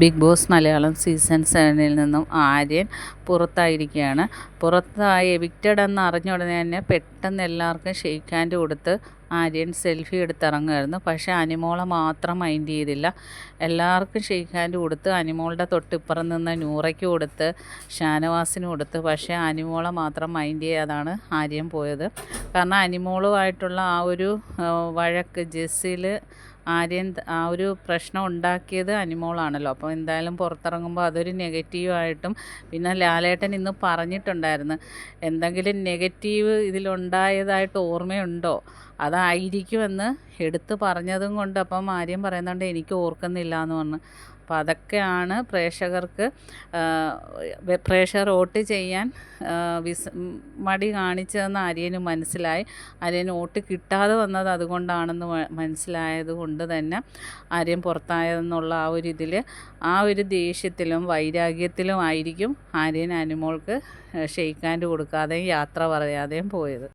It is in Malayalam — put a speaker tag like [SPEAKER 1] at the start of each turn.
[SPEAKER 1] ബിഗ് ബോസ് മലയാളം സീസൺ സെവനിൽ നിന്നും ആര്യൻ പുറത്തായിരിക്കുകയാണ്. പുറത്തായി എവിക്റ്റഡ് എന്ന് അറിഞ്ഞ ഉടനെ തന്നെ പെട്ടെന്ന് എല്ലാവർക്കും ഷെയ്ക്ക് ഹാൻഡ് കൊടുത്ത് ആര്യൻ സെൽഫി എടുത്തിറങ്ങുമായിരുന്നു പക്ഷേ അനിമോളെ മാത്രം മൈൻഡ് ചെയ്തില്ല. എല്ലാവർക്കും ഷെയ്ക്ക് ഹാൻഡ് കൊടുത്ത് അനിമോളുടെ തൊട്ടിപ്പുറം നിന്ന് നൂറയ്ക്ക് കൊടുത്ത് ഷാനവാസിന് കൊടുത്ത് പക്ഷേ അനിമോളെ മാത്രം മൈൻഡ് ചെയ്യാതാണ് ആര്യൻ പോയത്. കാരണം അനിമോളുമായിട്ടുള്ള ആ ഒരു വഴക്ക് ജെസ്സിൽ ആര്യൻ ആ ഒരു പ്രശ്നം ഉണ്ടാക്കിയത് അനിമോളാണല്ലോ. അപ്പോൾ എന്തായാലും പുറത്തിറങ്ങുമ്പോൾ അതൊരു നെഗറ്റീവായിട്ടും പിന്നെ ലാലേട്ടൻ ഇന്ന് പറഞ്ഞിട്ടുണ്ടായിരുന്നു. എന്തെങ്കിലും നെഗറ്റീവ് ഇതിലുണ്ടായതായിട്ട് ഓർമ്മയുണ്ടോ? അതായിരിക്കുമെന്ന് എടുത്ത് പറഞ്ഞതും കൊണ്ട് അപ്പം ആര്യം പറയുന്നുണ്ട് എനിക്ക് ഓർക്കുന്നില്ല എന്ന് പറഞ്ഞു. അപ്പോൾ അതൊക്കെയാണ് പ്രേക്ഷകർക്ക് പ്രേക്ഷകർ വോട്ട് ചെയ്യാൻ വിസ് മടി കാണിച്ചതെന്ന് ആര്യന് മനസ്സിലായി. ആര്യന് വോട്ട് കിട്ടാതെ വന്നത് അതുകൊണ്ടാണെന്ന് മനസ്സിലായത് കൊണ്ട് തന്നെ ആര്യൻ പുറത്തായതെന്നുള്ള ആ ഒരു ഇതിൽ ആ ഒരു ദേഷ്യത്തിലും വൈരാഗ്യത്തിലും ആയിരിക്കും ആര്യൻ അനുമോൾക്ക് ഷെയ്ക്കാൻഡ് കൊടുക്കാതെയും യാത്ര പറയാതെയും പോയത്.